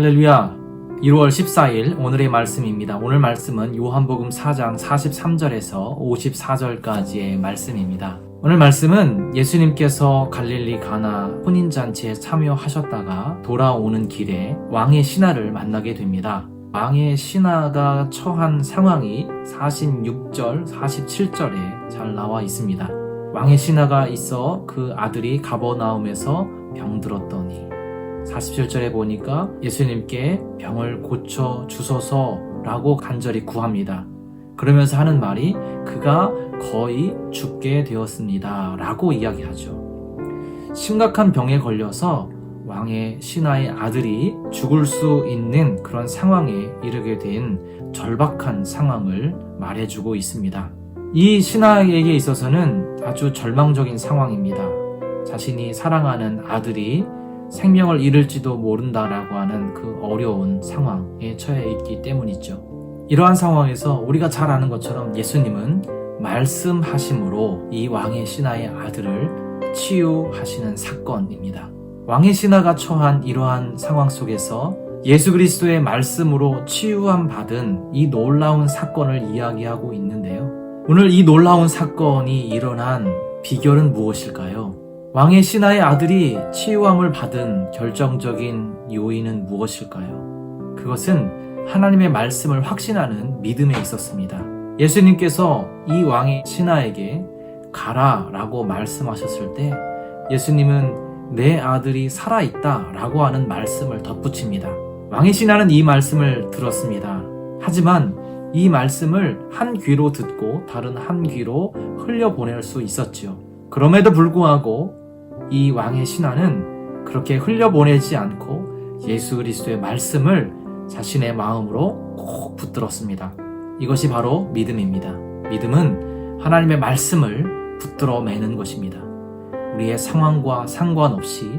할렐루야. 1월 14일 오늘의 말씀입니다. 오늘 말씀은 요한복음 4장 43절에서 54절까지의 말씀입니다. 오늘 말씀은 예수님께서 갈릴리 가나 혼인잔치에 참여하셨다가 돌아오는 길에 왕의 신하를 만나게 됩니다. 왕의 신하가 처한 상황이 46절, 47절에 잘 나와 있습니다. 왕의 신하가 있어 그 아들이 가버나움에서 병들었더니 47절에 보니까 예수님께 병을 고쳐 주소서 라고 간절히 구합니다. 그러면서 하는 말이 그가 거의 죽게 되었습니다. 라고 이야기하죠. 심각한 병에 걸려서 왕의 신하의 아들이 죽을 수 있는 그런 상황에 이르게 된 절박한 상황을 말해주고 있습니다. 이 신하에게 있어서는 아주 절망적인 상황입니다. 자신이 사랑하는 아들이 생명을 잃을지도 모른다라고 하는 그 어려운 상황에 처해 있기 때문이죠. 이러한 상황에서 우리가 잘 아는 것처럼 예수님은 말씀하심으로 이 왕의 신하의 아들을 치유하시는 사건입니다. 왕의 신하가 처한 이러한 상황 속에서 예수 그리스도의 말씀으로 치유함 받은 이 놀라운 사건을 이야기하고 있는데요. 오늘 이 놀라운 사건이 일어난 비결은 무엇일까요? 왕의 신하의 아들이 치유함을 받은 결정적인 요인은 무엇일까요? 그것은 하나님의 말씀을 확신하는 믿음에 있었습니다. 예수님께서 이 왕의 신하에게 가라 라고 말씀하셨을 때 예수님은 내 아들이 살아있다 라고 하는 말씀을 덧붙입니다. 왕의 신하는 이 말씀을 들었습니다. 하지만 이 말씀을 한 귀로 듣고 다른 한 귀로 흘려보낼 수 있었지요. 그럼에도 불구하고 이 왕의 신하는 그렇게 흘려보내지 않고 예수 그리스도의 말씀을 자신의 마음으로 꼭 붙들었습니다. 이것이 바로 믿음입니다. 믿음은 하나님의 말씀을 붙들어 매는 것입니다. 우리의 상황과 상관없이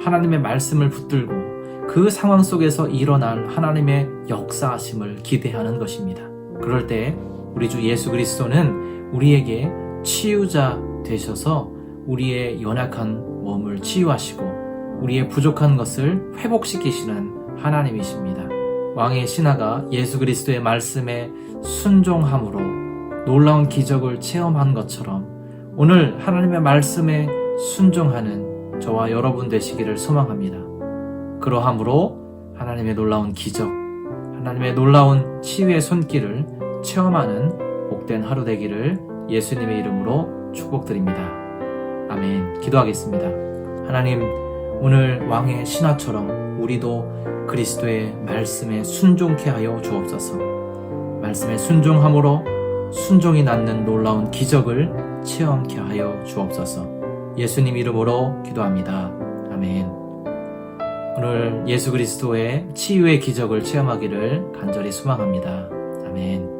하나님의 말씀을 붙들고 그 상황 속에서 일어날 하나님의 역사하심을 기대하는 것입니다. 그럴 때 우리 주 예수 그리스도는 우리에게 치유자 되셔서 우리의 연약한 몸을 치유하시고 우리의 부족한 것을 회복시키시는 하나님이십니다. 왕의 신하가 예수 그리스도의 말씀에 순종함으로 놀라운 기적을 체험한 것처럼 오늘 하나님의 말씀에 순종하는 저와 여러분 되시기를 소망합니다. 그러함으로 하나님의 놀라운 기적, 하나님의 놀라운 치유의 손길을 체험하는 복된 하루 되기를 예수님의 이름으로 축복드립니다. 아멘. 기도하겠습니다. 하나님, 오늘 왕의 신하처럼 우리도 그리스도의 말씀에 순종케 하여 주옵소서. 말씀에 순종함으로 순종이 낳는 놀라운 기적을 체험케 하여 주옵소서. 예수님 이름으로 기도합니다. 아멘. 오늘 예수 그리스도의 치유의 기적을 체험하기를 간절히 소망합니다. 아멘.